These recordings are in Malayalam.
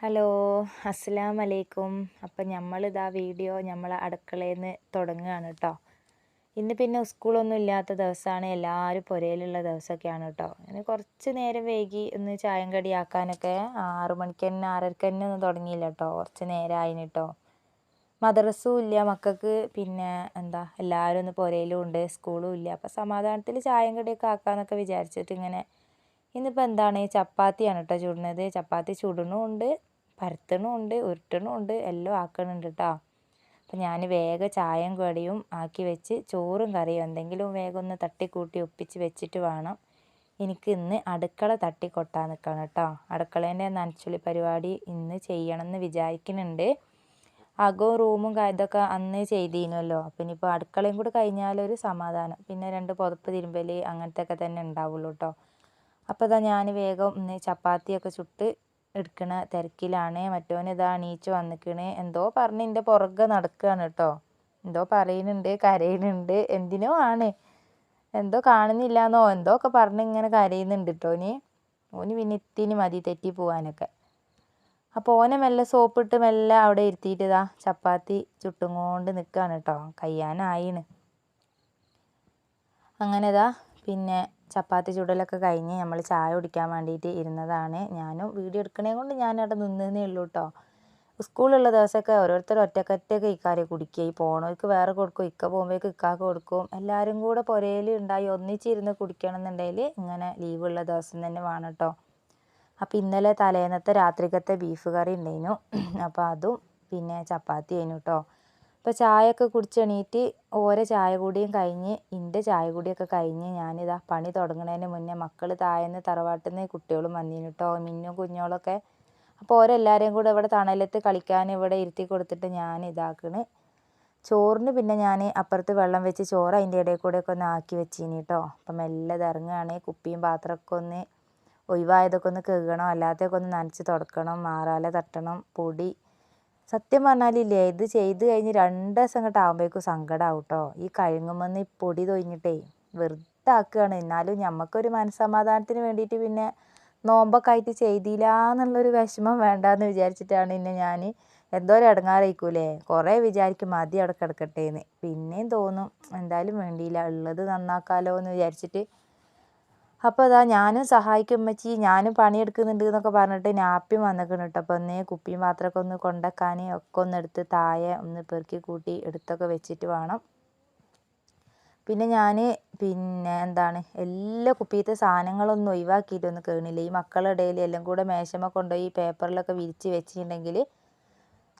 ഹലോ അസ്സലാമു വലൈക്കും അപ്പം നമ്മളിതാ വീഡിയോ നമ്മൾ അടുക്കളയിൽ നിന്ന് തുടങ്ങുകയാണ് കേട്ടോ ഇന്ന് പിന്നെ സ്കൂളൊന്നും ഇല്ലാത്ത ദിവസമാണ് എല്ലാവരും പുരയിലുള്ള ദിവസമൊക്കെയാണ് കേട്ടോ അങ്ങനെ കുറച്ച് നേരം വൈകി ഒന്ന് ചായം കടിയാക്കാനൊക്കെ ആറു മണിക്ക് തന്നെ ആറരക്ക് തന്നെ ഒന്നും തുടങ്ങിയില്ല കേട്ടോ കുറച്ച് നേരമായിന് കേട്ടോ മദ്രസും ഇല്ല മക്കൾക്ക് പിന്നെ എന്താ എല്ലാവരും ഒന്ന് പുരയിലും ഉണ്ട് സ്കൂളും ഇല്ല. അപ്പം സമാധാനത്തിൽ ചായം കടിയൊക്കെ ആക്കാമെന്നൊക്കെ വിചാരിച്ചിട്ട് ഇങ്ങനെ ഇന്നിപ്പോൾ എന്താണ്? ചപ്പാത്തിയാണ് കേട്ടോ ചുടുന്നത്. ചപ്പാത്തി ചുടണുമുണ്ട് പരത്തണുണ്ട് ഉരുട്ടണുണ്ട് എല്ലാം ആക്കണുണ്ട് കേട്ടോ അപ്പം ഞാൻ വേഗം ചായയും കടിയും ആക്കി വെച്ച് ചോറും കറിയും എന്തെങ്കിലും വേഗം ഒന്ന് തട്ടിക്കൂട്ടി ഒപ്പിച്ച് വെച്ചിട്ട് വേണം. എനിക്ക് ഇന്ന് അടുക്കള തട്ടി കൊട്ടാൻ നിൽക്കണം കേട്ടോ അടുക്കളേന്റെ നനച്ചുള്ളി പരിപാടി ഇന്ന് ചെയ്യണമെന്ന് വിചാരിക്കുന്നുണ്ട്. അകവും റൂമും ഇതൊക്കെ അന്ന് ചെയ്തിരുന്നല്ലോ അപ്പം ഇനിയിപ്പോൾ അടുക്കളയും കൂടെ കഴിഞ്ഞാലൊരു സമാധാനം. പിന്നെ രണ്ട് പുതപ്പ് തിരുമ്പൽ അങ്ങനത്തെ ഒക്കെ തന്നെ ഉണ്ടാവുള്ളൂ കേട്ടോ അപ്പോൾ ഇതാ ഞാൻ വേഗം ഒന്ന് ചപ്പാത്തിയൊക്കെ ചുട്ട് എടുക്കണ തിരക്കിലാണ്. മറ്റോൻ ഇതാ എണീച്ച് വന്നിക്കണ്. എന്തോ പറഞ്ഞ് എന്റെ പുറകെ നടക്കുകയാണ് കേട്ടോ എന്തോ പറയുന്നുണ്ട് കരയുന്നുണ്ട്. എന്തിനോ ആണ്. എന്തോ കാണുന്നില്ലാന്നോ എന്തോ ഒക്കെ പറഞ്ഞ് ഇങ്ങനെ കരയുന്നുണ്ട് കേട്ടോ ഇനി ഓന് പിന്നെ ഇത്തിന് മതി തെറ്റി പോകാനൊക്കെ അപ്പോൾ ഓനെ മെല്ലെ സോപ്പിട്ട് മെല്ലെ അവിടെ ഇരുത്തിയിട്ട് ഇതാ ചപ്പാത്തി ചുട്ടും കൊണ്ട് നിൽക്കുകയാണ് കേട്ടോ കയ്യാനായിന് അങ്ങനെ ഇതാ പിന്നെ ചപ്പാത്തി ചുടലൊക്കെ കഴിഞ്ഞ് നമ്മൾ ചായ കുടിക്കാൻ വേണ്ടിയിട്ട് ഇരുന്നതാണ്. ഞാനും വീഡിയോ എടുക്കണേ കൊണ്ട് ഞാനവിടെ നിന്നേ ഉള്ളൂ കേട്ടോ സ്കൂളുള്ള ദിവസമൊക്കെ ഓരോരുത്തർ ഒറ്റക്കൊറ്റക്ക് ഇക്കാരെ കുടിക്കുക. ഈ പോണവർക്ക് വേറെ കൊടുക്കും ഇക്ക പോകുമ്പോഴേക്ക് ഇക്കാക്ക് കൊടുക്കും. എല്ലാവരും കൂടെ പുരയിൽ ഉണ്ടായി ഒന്നിച്ചിരുന്ന് കുടിക്കണം എന്നുണ്ടെങ്കിൽ ഇങ്ങനെ ലീവുള്ള ദിവസം തന്നെ വേണം കേട്ടോ അപ്പോൾ ഇന്നലെ തലേന്നത്തെ രാത്രിക്കത്തെ ബീഫ് കറി ഉണ്ടായിരുന്നു അപ്പോൾ അതും പിന്നെ ചപ്പാത്തി ആയിരുന്നു കേട്ടോ അപ്പോൾ ചായയൊക്കെ കുടിച്ച് എണീറ്റ് ഓരോ ചായ കൂടിയും കഴിഞ്ഞ് എന്റെ ചായ കൂടിയൊക്കെ കഴിഞ്ഞ് ഞാനിതാ പണി തുടങ്ങുന്നതിന് മുന്നേ മക്കൾ താഴേന്ന് തറവാട്ടിൽ നിന്ന് കുട്ടികളും വന്നിന് കേട്ടോ മിന്നും കുഞ്ഞോളൊക്കെ അപ്പോൾ ഓരെല്ലാവരെയും കൂടെ ഇവിടെ തണലത്ത് കളിക്കാൻ ഇവിടെ ഇരുത്തി കൊടുത്തിട്ട് ഞാൻ ഇതാക്കണ്. ചോറിന് പിന്നെ ഞാൻ അപ്പുറത്ത് വെള്ളം വെച്ച് ചോറ് അതിന്റെ ഇടയിൽ കൂടെയൊക്കെ ഒന്ന് ആക്കി വെച്ചിനി കേട്ടോ അപ്പം മെല്ലെ ഇറങ്ങുകയാണ് കുപ്പിയും പാത്രമൊക്കെ ഒന്ന് ഒഴിവായതൊക്കെ ഒന്ന് കഴുകണം അല്ലാത്തതൊക്കെ ഒന്ന് നനച്ച് തുടക്കണം മാറാല തട്ടണം പൊടി സത്യം പറഞ്ഞാലില്ലേ ഇത് ചെയ്ത് കഴിഞ്ഞ് രണ്ട് ദിവസം ഇങ്ങോട്ട് ആകുമ്പോഴേക്കും സങ്കടമാവും കേട്ടോ ഈ കഴുങ്ങുമെന്ന് ഈ പൊടി തൊഴിഞ്ഞിട്ടേ വെറുതെ ആക്കുകയാണ് എന്നാലും ഞമ്മക്കൊരു മനസ്സമാധാനത്തിന് വേണ്ടിയിട്ട് പിന്നെ നോമ്പൊക്കെ ആയിട്ട് ചെയ്തില്ല എന്നുള്ളൊരു വിഷമം വേണ്ടാന്ന് വിചാരിച്ചിട്ടാണ് പിന്നെ ഞാൻ എന്തോ ഒരു ഇടങ്ങാറായിക്കൂലേ കുറേ വിചാരിക്കും മതി അവിടെ കിടക്കട്ടെ എന്ന് പിന്നെയും തോന്നും എന്തായാലും വേണ്ടിയില്ല. ഉള്ളത് നന്നാക്കാലോ എന്ന് വിചാരിച്ചിട്ട് അപ്പോൾ അതാ ഞാനും സഹായിക്കും ഉമ്മച്ചി ഞാനും പണിയെടുക്കുന്നുണ്ട് എന്നൊക്കെ പറഞ്ഞിട്ട് നാപ്പിയും വന്നിരിക്കണം കേട്ടോ അപ്പോൾ ഒന്ന് കുപ്പിയും പാത്രമൊക്കെ ഒന്ന് കൊണ്ടക്കാനേ ഒക്കെ ഒന്ന് എടുത്ത് താഴെ ഒന്ന് പെറുക്കി കൂട്ടി എടുത്തൊക്കെ വെച്ചിട്ട് വേണം. പിന്നെ ഞാൻ പിന്നെ എന്താണ് എല്ലാ കുപ്പിയത്തെ സാധനങ്ങളൊന്നും ഒഴിവാക്കിയിട്ടൊന്നും കേണില്ല ഈ മക്കളുടെ ഇടയിൽ എല്ലാം കൂടെ മേശമ്മ കൊണ്ടുപോയി പേപ്പറിലൊക്കെ വിരിച്ച് വെച്ചിട്ടുണ്ടെങ്കിൽ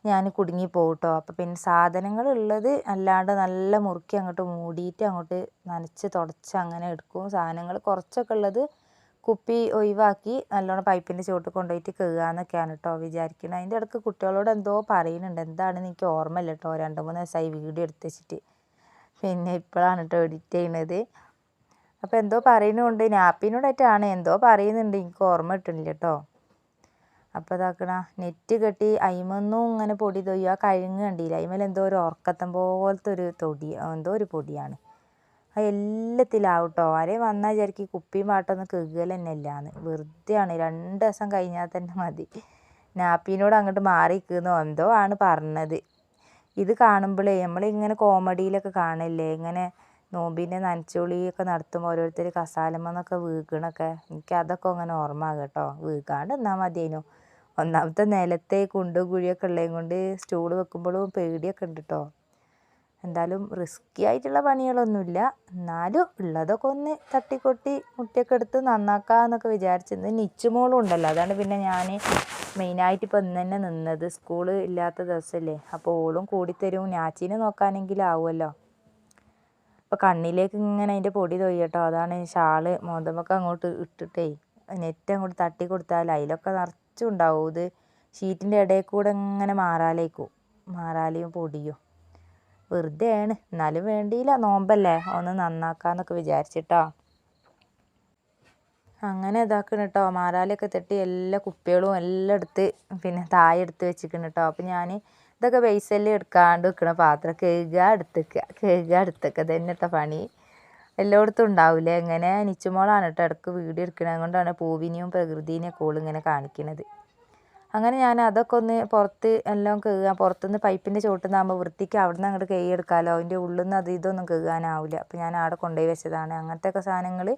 ഞാൻ കുടുങ്ങി പോകും കേട്ടോ അപ്പോൾ പിന്നെ സാധനങ്ങൾ ഉള്ളത് അല്ലാണ്ട് നല്ല മുറുക്കി അങ്ങോട്ട് മൂടിയിട്ട് അങ്ങോട്ട് നനച്ച് തുടച്ച് അങ്ങനെ എടുക്കും. സാധനങ്ങൾ കുറച്ചൊക്കെ ഉള്ളത് കുപ്പി ഒഴിവാക്കി നല്ലോണം പൈപ്പിന്റെ ചുവട്ടിൽ കൊണ്ടുപോയിട്ട് കഴുകാന്നൊക്കെയാണ് കേട്ടോ വിചാരിക്കുന്നത് അതിന്റെ ഇടയ്ക്ക് കുട്ടികളോട് എന്തോ പറയുന്നുണ്ട്. എന്താണെന്ന് എനിക്ക് ഓർമ്മയില്ല കേട്ടോ. രണ്ട് മൂന്ന് ദിവസമായി വീഡിയോ എടുത്ത് വെച്ചിട്ട്. പിന്നെ ഇപ്പോഴാണ് കേട്ടോ എഡിറ്റ് ചെയ്യണത്. അപ്പോൾ എന്തോ പറയുന്നുണ്ട്. നാപ്പിനോടായിട്ടാണ്. എന്തോ പറയുന്നുണ്ട്. എനിക്ക് ഓർമ്മ കിട്ടുന്നില്ല കേട്ടോ. അപ്പോൾ ഇതാക്കണ നെറ്റ് കെട്ടി അയിമൊന്നും ഇങ്ങനെ പൊടി തൊയ്യും ആ കഴുങ്ങ് കണ്ടില്ല? അയിമേൽ എന്തോ ഒരു ഉറക്കത്തം പോലത്തെ ഒരു തൊടി എന്തോ ഒരു പൊടിയാണ്. അത് എല്ലാത്തിലാവട്ടോ? ആരെയും വന്നാൽ വിചാരിക്കും കുപ്പിയും പാട്ടൊന്നും കഴുകൽ തന്നെ ഇല്ലാന്ന് വെറുതെയാണ് രണ്ട് ദിവസം കഴിഞ്ഞാൽ തന്നെ മതി. നാപ്പിനോട് അങ്ങോട്ട് മാറി നിൽക്കുന്നോ എന്തോ ആണ് പറഞ്ഞത്. ഇത് കാണുമ്പോഴേ നമ്മളിങ്ങനെ കോമഡിയിലൊക്കെ കാണില്ലേ? ഇങ്ങനെ നോമ്പിന്റെ നനച്ചുളിയൊക്കെ നടത്തുമ്പോൾ ഓരോരുത്തർ കസാലമ്മന്നൊക്കെ വീക്കണൊക്കെ. എനിക്ക് അതൊക്കെ അങ്ങനെ ഓർമ്മ കേട്ടോ വീക്കാണ്ട് എന്നാൽ മതിയേനു. ഒന്നാമത്തെ നിലത്തെ കുണ്ടും കുഴിയൊക്കെ ഉള്ളതും കൊണ്ട് സ്റ്റൂൾ വെക്കുമ്പോഴും പേടിയൊക്കെ ഉണ്ട് കേട്ടോ എന്തായാലും റിസ്ക്കി ആയിട്ടുള്ള പണികളൊന്നുമില്ല. എന്നാലും ഉള്ളതൊക്കെ ഒന്ന് തട്ടിക്കൊട്ടി മുട്ടിയൊക്കെ എടുത്ത് നന്നാക്കാമെന്നൊക്കെ വിചാരിച്ചിരുന്നത് നിച്ചുമോളും ഉണ്ടല്ലോ. അതാണ് പിന്നെ ഞാൻ മെയിനായിട്ട് ഇപ്പം ഇന്ന് തന്നെ നിന്നത്. സ്കൂൾ ഇല്ലാത്ത ദിവസമല്ലേ അപ്പോൾ ഓളും കൂടിത്തരും ഞാച്ചീനെ നോക്കാനെങ്കിലും ആവുമല്ലോ. അപ്പോൾ കണ്ണിലേക്ക് ഇങ്ങനെ അതിന്റെ പൊടി തൊയ്യട്ടോ അതാണ് ഷാൾ മോതമൊക്കെ അങ്ങോട്ട് ഇട്ടിട്ടേ. നെറ്റ് അങ്ങോട്ട് തട്ടി കൊടുത്താൽ അതിലൊക്കെ നിറച്ചും ഉണ്ടാവും ഇത് ഷീറ്റിന്റെ ഇടയിൽ കൂടെ ഇങ്ങനെ മാറാലേക്കും. മാറാലിയും പൊടിയും. വെറുതെയാണ്. എന്നാലും വേണ്ടിയില്ല. നോമ്പല്ലേ? ഒന്ന് നന്നാക്കാന്നൊക്കെ വിചാരിച്ചിട്ടോ. അങ്ങനെ ഇതാക്കണം കേട്ടോ മാറാലിയൊക്കെ തട്ടി എല്ലാ കുപ്പികളും എല്ലാം എടുത്ത് പിന്നെ താഴെ എടുത്ത് വെച്ചിരിക്കണം കേട്ടോ അപ്പം ഞാൻ ഇതൊക്കെ ബേസെല്ലാം എടുക്കാണ്ട് വെക്കണ പാത്രം കഴുകുക എടുത്തേക്കുക കഴുകുക എടുത്തേക്കുക ഇതന്നത്തെ പണി. എല്ലായിടത്തും ഉണ്ടാവില്ലേ എങ്ങനെ? നിച്ചുമോളാണ് കേട്ടോ ഇടയ്ക്ക് വീഡിയോ എടുക്കണത്. കൊണ്ടാണ് പൂവിനെയും പ്രകൃതിനെയും ഒക്കെ ഇങ്ങനെ കാണിക്കുന്നത് അങ്ങനെ ഞാൻ അതൊക്കെ ഒന്ന് പുറത്ത് എല്ലാം കഴുകുക പുറത്തുനിന്ന് പൈപ്പിന്റെ ചോട്ടുന്നാകുമ്പോൾ വൃത്തിക്ക് അവിടെ നിന്ന് അങ്ങോട്ട് കൈ എടുക്കാമല്ലോ അതിന്റെ ഉള്ളിൽ നിന്ന് അത് ഇതൊന്നും കഴുകാനാവില്ല അപ്പോൾ ഞാൻ അവിടെ കൊണ്ടുപോയി വെച്ചതാണ്. അങ്ങനത്തെ ഒക്കെ സാധനങ്ങൾ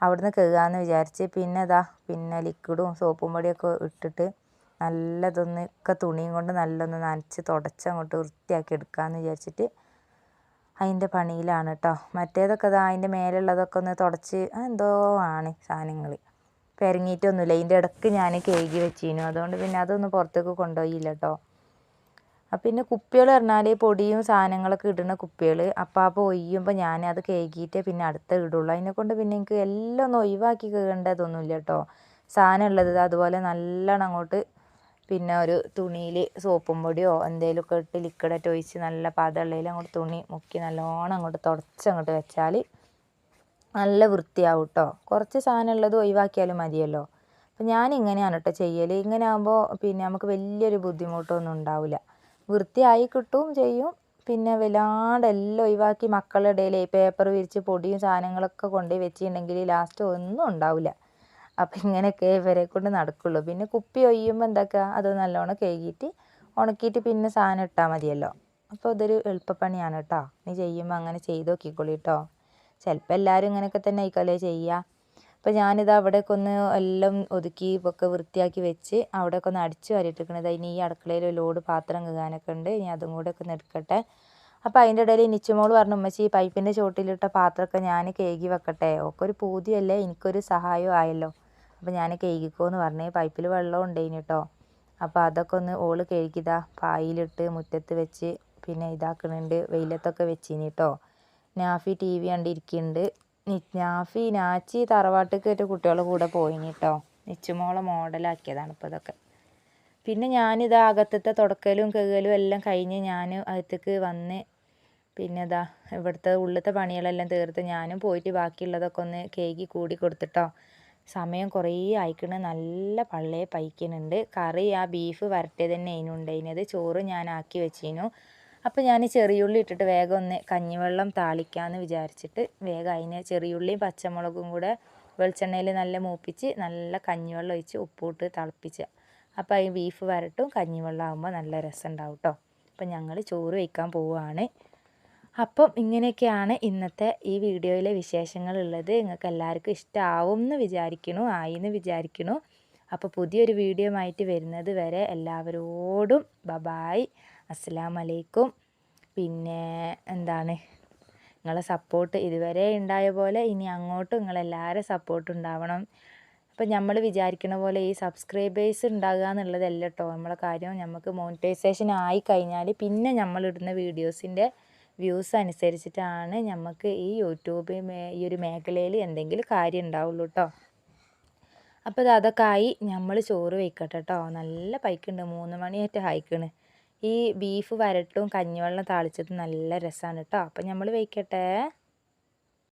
അവിടുന്ന് കഴുകാമെന്ന് വിചാരിച്ച് പിന്നെ ഇതാ പിന്നെ ലിക്വിഡും സോപ്പും പൊടിയൊക്കെ ഇട്ടിട്ട് നല്ലതൊന്ന് ഒക്കെ തുണിയും കൊണ്ട് നല്ലൊന്ന് നനച്ച് തുടച്ച് അങ്ങോട്ട് വൃത്തിയാക്കി എടുക്കാമെന്ന് വിചാരിച്ചിട്ട് അതിന്റെ പണിയിലാണ് കേട്ടോ മറ്റേതൊക്കെ ഇതാ അതിന്റെ മേലുള്ളതൊക്കെ ഒന്ന് തുടച്ച് എന്തോ ആണ് സാധനങ്ങൾ പെരങ്ങിയിട്ടൊന്നുമില്ല അതിന്റെ ഇടയ്ക്ക് ഞാൻ കഴുകി വെച്ചിരുന്നു. അതുകൊണ്ട് പിന്നെ അതൊന്നും പുറത്തേക്ക് കൊണ്ടുപോയില്ല കേട്ടോ അപ്പം പിന്നെ കുപ്പികൾ പറഞ്ഞാൽ പൊടിയും സാധനങ്ങളൊക്കെ ഇടുന്ന കുപ്പികൾ അപ്പം അപ്പോൾ ഒയ്യുമ്പോൾ ഞാൻ അത് കഴുകിയിട്ടേ പിന്നെ അടുത്ത ഇടുള്ളൂ. അതിനെക്കൊണ്ട് പിന്നെ എനിക്ക് എല്ലാം ഒന്ന് ഒഴിവാക്കി കഴുകേണ്ടതൊന്നുമില്ല കേട്ടോ സാധനം ഉള്ളത് അതുപോലെ നല്ലോണം അങ്ങോട്ട് പിന്നെ ഒരു തുണിയിൽ സോപ്പും പൊടിയോ എന്തെങ്കിലുമൊക്കെ ഇട്ട് ലിക്വിഡായിട്ട് ഒഴിച്ച് നല്ല പതമുള്ളതിൽ അങ്ങോട്ട് തുണി മുക്കി നല്ലോണം അങ്ങോട്ട് തുടച്ച് അങ്ങോട്ട് വെച്ചാൽ നല്ല വൃത്തിയാവും കേട്ടോ കുറച്ച് സാധനം ഉള്ളത് ഒഴിവാക്കിയാലും മതിയല്ലോ. അപ്പം ഞാൻ ഇങ്ങനെയാണ് കേട്ടോ ചെയ്യൽ ഇങ്ങനെ ആകുമ്പോൾ പിന്നെ നമുക്ക് വലിയൊരു ബുദ്ധിമുട്ടൊന്നും ഉണ്ടാവില്ല വൃത്തിയായി കിട്ടുകയും ചെയ്യും. പിന്നെ വല്ലാണ്ട് എല്ലാം ഒഴിവാക്കി മക്കളുടെ ഇടയിൽ പേപ്പർ വിരിച്ച് പൊടിയും സാധനങ്ങളൊക്കെ കൊണ്ടുപോയി വെച്ചിട്ടുണ്ടെങ്കിൽ ലാസ്റ്റ് ഒന്നും ഉണ്ടാവില്ല അപ്പം ഇങ്ങനെയൊക്കെ ഇവരെ കൊണ്ട് നടക്കുള്ളൂ. പിന്നെ കുപ്പി ഒയ്യുമ്പോൾ എന്താക്കുക അത് നല്ലോണം കഴുകിയിട്ട് ഉണക്കിയിട്ട് പിന്നെ സാധനം ഇട്ടാൽ മതിയല്ലോ. അപ്പോൾ ഇതൊരു എളുപ്പപ്പണിയാണ് കേട്ടോ. നീ ചെയ്യുമ്പോൾ അങ്ങനെ ചെയ്ത് നോക്കിക്കോളി കേട്ടോ. ചിലപ്പോൾ എല്ലാവരും ഇങ്ങനെയൊക്കെ തന്നെ ആയിക്കോലേ ചെയ്യുക അപ്പോൾ ഞാനിത് അവിടെയൊക്കെ ഒന്ന് എല്ലാം ഒതുക്കി ഒക്കെ വൃത്തിയാക്കി വെച്ച് അവിടെയൊക്കെ ഒന്ന് അടിച്ചു വാരിയിട്ടിരിക്കണത്. ഇനി ഈ അടുക്കളയിൽ ലോഡ് പാത്രം കഴുകാനൊക്കെ ഉണ്ട്. ഇനി അതും കൂടെ ഒക്കെ ഒന്ന് എടുക്കട്ടെ. അപ്പോൾ അതിന്റെ ഇടയിൽ നിച്ചുമോൾ പറഞ്ഞു ഉമ്മച്ചി പൈപ്പിന്റെ ചോട്ടിലിട്ട പാത്രമൊക്കെ ഞാൻ കേകി വെക്കട്ടെ. ഒക്കെ ഒരു പൂതിയല്ലേ? എനിക്കൊരു സഹായം ആയല്ലോ. അപ്പോൾ ഞാൻ കഴുകിക്കോന്ന് പറഞ്ഞ്. പൈപ്പിൽ വെള്ളം ഉണ്ടായിന് കേട്ടോ അപ്പോൾ അതൊക്കെ ഒന്ന് ഓൾ കഴുകിതാ. പായിലിട്ട് മുറ്റത്ത് വെച്ച് പിന്നെ ഇതാക്കുന്നുണ്ട് വെയിലത്തൊക്കെ വെച്ചിനി കേട്ടോ നാഫി ടി വി കണ്ടിരിക്കുന്നുണ്ട് നാഫി നാച്ചി തറവാട്ടിലേക്ക് ആയിട്ട് കുട്ടികളുടെ കൂടെ പോയിനി കേട്ടോ നിച്ചുമോളെ മോഡലാക്കിയതാണ് ഇപ്പോൾ ഇതൊക്കെ. പിന്നെ ഞാനിത് അകത്തത്തെ തുടക്കലും കഴുകലും എല്ലാം കഴിഞ്ഞ് ഞാൻ അകത്തേക്ക് വന്ന് പിന്നെ ഇതാ ഇവിടുത്തെ ഉള്ളിലത്തെ പണികളെല്ലാം തീർത്ത് ഞാനും പോയിട്ട് ബാക്കിയുള്ളതൊക്കെ ഒന്ന് കേക്ക് കൂടി കൊടുത്തിട്ടോ. സമയം കുറേ ആയിക്കണ്. നല്ല പള്ളേ പൈക്കണുണ്ട് കറി ആ ബീഫ് വരട്ടിയത് തന്നെ അതിനുണ്ടതിനത് ചോറ് ഞാൻ ആക്കി വെച്ചിരുന്നു അപ്പോൾ ഞാൻ ചെറിയുള്ളി ഇട്ടിട്ട് വേഗം ഒന്ന് കഞ്ഞിവെള്ളം താളിക്കാമെന്ന് വിചാരിച്ചിട്ട് വേഗം അതിന് ചെറിയുള്ളിയും പച്ചമുളകും കൂടെ വെളിച്ചെണ്ണയിൽ നല്ല മൂപ്പിച്ച് നല്ല കഞ്ഞിവെള്ളം ഒഴിച്ച് ഉപ്പൂട്ട് തിളപ്പിച്ച്. അപ്പോൾ ഈ ബീഫ് വരട്ടും കഞ്ഞിവെള്ളം ആകുമ്പോൾ നല്ല രസമുണ്ടാവും കേട്ടോ അപ്പം ഞങ്ങൾ ചോറ് വയ്ക്കാൻ പോവുകയാണ് അപ്പം ഇങ്ങനെയൊക്കെയാണ് ഇന്നത്തെ ഈ വീഡിയോയിലെ വിശേഷങ്ങളുള്ളത്. നിങ്ങൾക്ക് എല്ലാവർക്കും ഇഷ്ടമാവും എന്ന് വിചാരിക്കണു ആയി എന്ന് വിചാരിക്കണു. അപ്പോൾ പുതിയൊരു വീഡിയോ ആയിട്ട് വരുന്നത് വരെ എല്ലാവരോടും ബബായ്. അസ്സാം വലൈക്കും പിന്നെ എന്താണ്? നിങ്ങളെ സപ്പോർട്ട് ഇതുവരെ ഉണ്ടായ പോലെ ഇനി അങ്ങോട്ടും നിങ്ങളെല്ലാവരും സപ്പോർട്ട് ഉണ്ടാവണം. അപ്പം നമ്മൾ വിചാരിക്കുന്ന പോലെ ഈ സബ്സ്ക്രൈബേഴ്സ് ഉണ്ടാകുക എന്നുള്ളതല്ല കേട്ടോ നമ്മളെ കാര്യം. നമുക്ക് മോണിറ്റൈസേഷൻ ആയി കഴിഞ്ഞാൽ പിന്നെ നമ്മളിടുന്ന വീഡിയോസിന്റെ വ്യൂസ് അനുസരിച്ചിട്ടാണ് നമുക്ക് ഈ യൂട്യൂബ് ഈ ഒരു മേഖലയിൽ എന്തെങ്കിലും കാര്യം ഉണ്ടാവുള്ളൂ കേട്ടോ അപ്പോൾ ഇത് അതൊക്കെ ആയി നമ്മൾ ചോറ് വയ്ക്കട്ടെ കേട്ടോ നല്ല പൈക്കുണ്ട്. മൂന്ന് മണിയായിട്ട് ഹൈക്കണ്. ഈ ബീഫ് വരട്ടും കഞ്ഞിവെള്ളം താളിച്ചതും നല്ല രസമാണ് കേട്ടോ അപ്പം നമ്മൾ വയ്ക്കട്ടെ